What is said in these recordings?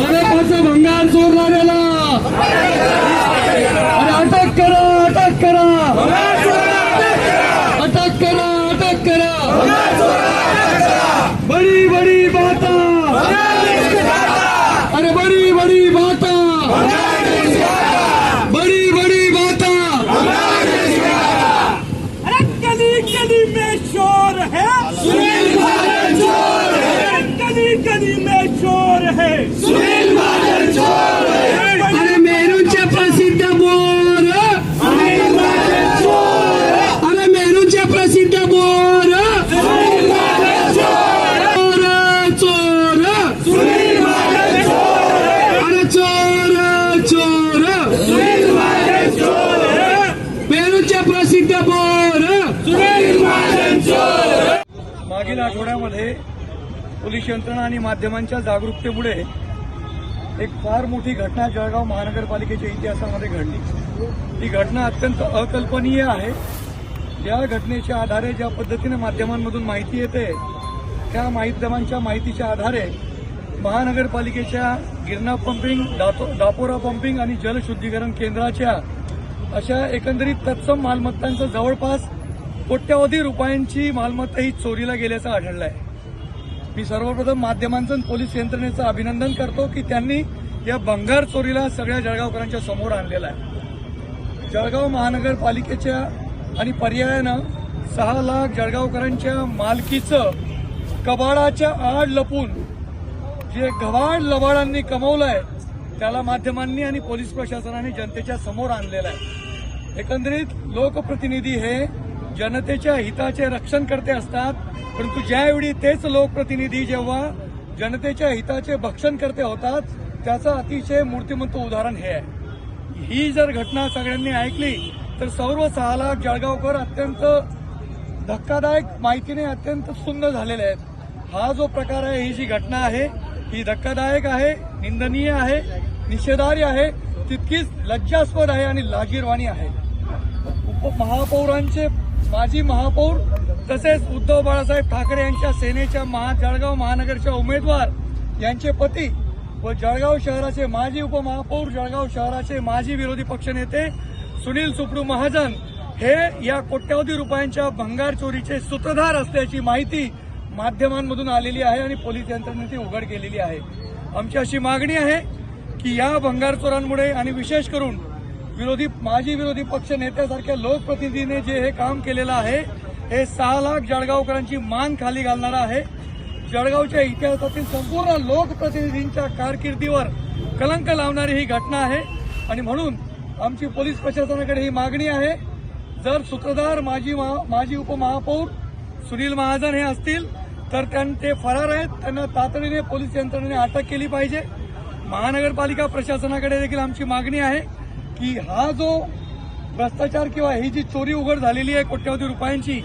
मनपाचा भंगार चोरणाऱ्याला अरे अटक करा अटक करा. अटक करा अटक करा. बडी बडी बाता. अरे बडी बडी बाता. बडी बडी बाता. अरे गली गली में शोर है। गली गली में शोर सुनील महाजन चोर अरे प्रसिद्ध बोर अरे प्रसिद्ध बोर चोर चोर. चोर अरे चोर चोर. प्रसिद्ध बोर मागील आठवड्यामध्ये पोलीस यंत्रणा आणि माध्यमांच्या जागरूकतेमुळे एक फार मोठी घटना जळगाव महानगरपालिकेच्या इतिहासामध्ये घडली. ही घटना अत्यंत अकल्पनीय आहे. या घटनेच्या आधारे ज्या पद्धतीने माध्यमांमधून माहिती येते त्या माध्यमांच्या माहितीच्या आधारे महानगरपालिकेच्या गिरणा पंपिंग दातो दापोरा पंपिंग आणि जलशुद्धीकरण केंद्राच्या अशा एकंदरीत तत्सम मालमत्तांचं जवळपास कोट्यवधी रुपयांची मालमत्ता ही चोरीला गेल्याचं आढळलं आहे मी सर्वप्रथम माध्यमांचं आणि पोलीस यंत्रणेचं अभिनंदन करतो की त्यांनी या भंगार चोरीला सगळ्या जळगावकरांच्या समोर आणलेला आहे. जळगाव महानगरपालिकेच्या आणि पर्यायानं सहा लाख जळगावकरांच्या मालकीचं कबाडाच्या आड लपून जे गवाड लबाडांनी आहे त्याला माध्यमांनी आणि पोलीस प्रशासनाने जनतेच्या समोर आणलेलं आहे. एकंदरीत लोकप्रतिनिधी हे जनतेच्या हिताचे रक्षण करते असतात परंतु ज्यावेळी तेच लोकप्रतिनिधी जेव्हा जनतेच्या हिताचे भक्षण करते होतात त्याचं अतिशय मूर्तिमंत उदाहरण हे आहे. ही जर घटना सगळ्यांनी ऐकली तर सर्व सहा लाख जळगावकर अत्यंत धक्कादायक माहितीने अत्यंत सुन्न झालेले आहेत. हा जो प्रकार आहे ही जी घटना आहे ही धक्कादायक आहे निंदनीय आहे निषेधार्य आहे तितकीच लज्जास्पद आहे आणि लाजीरवाणी आहे. उपमहापौरांचे माजी महापौर तसेच उद्धव बाळासाहेब ठाकरे यांच्या सेनेच्या महा जळगाव महानगरच्या उमेदवार यांचे पती व जळगाव शहराचे माजी उपमहापौर जळगाव शहराचे माजी विरोधी पक्षनेते सुनील सुप्रू महाजन हे या कोट्यवधी रुपयांच्या भंगार चोरीचे सूत्रधार असल्याची माहिती माध्यमांमधून आलेली आहे आणि पोलीस यंत्रणेने ती उघड केलेली आहे. आमची अशी मागणी आहे की या भंगार चोरांमुळे आणि विशेष करून विरोधी माजी विरोधी पक्ष नेत्यासारख्या लोकप्रतिनिधीने जे हे काम केलेलं आहे हे सहा लाख जळगावकरांची मान खाली घालणारं आहे. जळगावच्या इतिहासातील संपूर्ण लोकप्रतिनिधींच्या कारकिर्दीवर कलंक लावणारी ही घटना आहे. आणि म्हणून आमची पोलीस प्रशासनाकडे ही मागणी आहे. जर सूत्रधार माजी महा- माजी उपमहापौर सुनील महाजन हे असतील तर त्यां- ते फरार आहेत. त्यांना तातडीने पोलीस यंत्रणेने अटक केली पाहिजे. महानगरपालिका प्रशासनाकडे देखील आमची मागणी आहे. की हा जो भ्रष्टाचार किंवा ही जी चोरी उघड झालेली आहे कोट्यवधी रुपयांची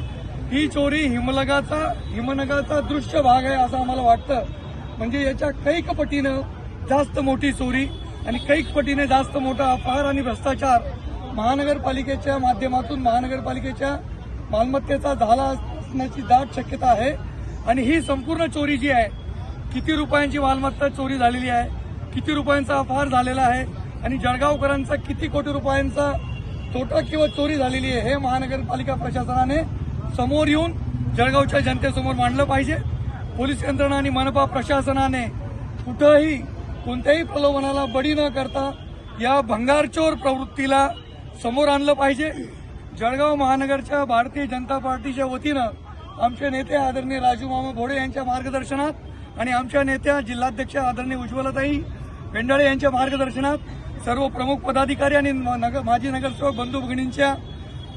ही चोरी हिमलगाचा हिमनगाचा दृश्य भाग आहे असं आम्हाला वाटतं. म्हणजे याच्या कैक पटीनं जास्त मोठी चोरी आणि कैक पटीने जास्त मोठा अपहार आणि भ्रष्टाचार महानगरपालिकेच्या माध्यमातून महानगरपालिकेच्या मालमत्तेचा झाला असण्याची दाट शक्यता आहे. आणि ही संपूर्ण चोरी जी आहे किती रुपयांची मालमत्ता चोरी झालेली आहे किती रुपयांचा अपहार झालेला आहे आणि जळगावकरांचा किती कोटी रुपयांचा तोटा किंवा चोरी झालेली आहे हे महानगरपालिका प्रशासनाने समोर येऊन जळगावच्या जनतेसमोर मांडलं पाहिजे. पोलीस यंत्रणा आणि मनपा प्रशासनाने कुठंही कोणत्याही प्रलोभनाला बळी न करता या भंगारचोर प्रवृत्तीला समोर आणलं पाहिजे. जळगाव महानगरच्या भारतीय जनता पार्टीच्या वतीनं आमचे नेते आदरणीय राजू मामा भोडे यांच्या मार्गदर्शनात आणि आमच्या नेत्या जिल्हाध्यक्ष आदरणीय उज्ज्वलताई पेंडाळे यांच्या मार्गदर्शनात सर्व प्रमुख पदाधिकारी आणि नगर माजी नगरसेवक बंधू भगिनींच्या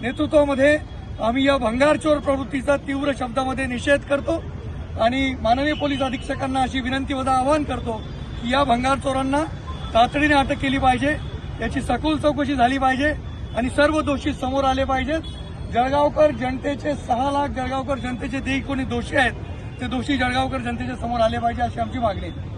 नेतृत्वामध्ये आम्ही या भंगारचोर प्रवृत्तीचा तीव्र शब्दामध्ये निषेध करतो आणि माननीय पोलीस अधीक्षकांना अशी विनंती वजा आवाहन करतो की या भंगार चोरांना तातडीने अटक केली पाहिजे याची सखोल चौकशी झाली पाहिजे आणि सर्व दोषी समोर आले पाहिजेत जळगावकर जनतेचे सहा लाख जळगावकर जनतेचे जे कोणी दोषी आहेत ते दोषी जळगावकर जनतेच्या समोर आले पाहिजे अशी आमची मागणी आहे.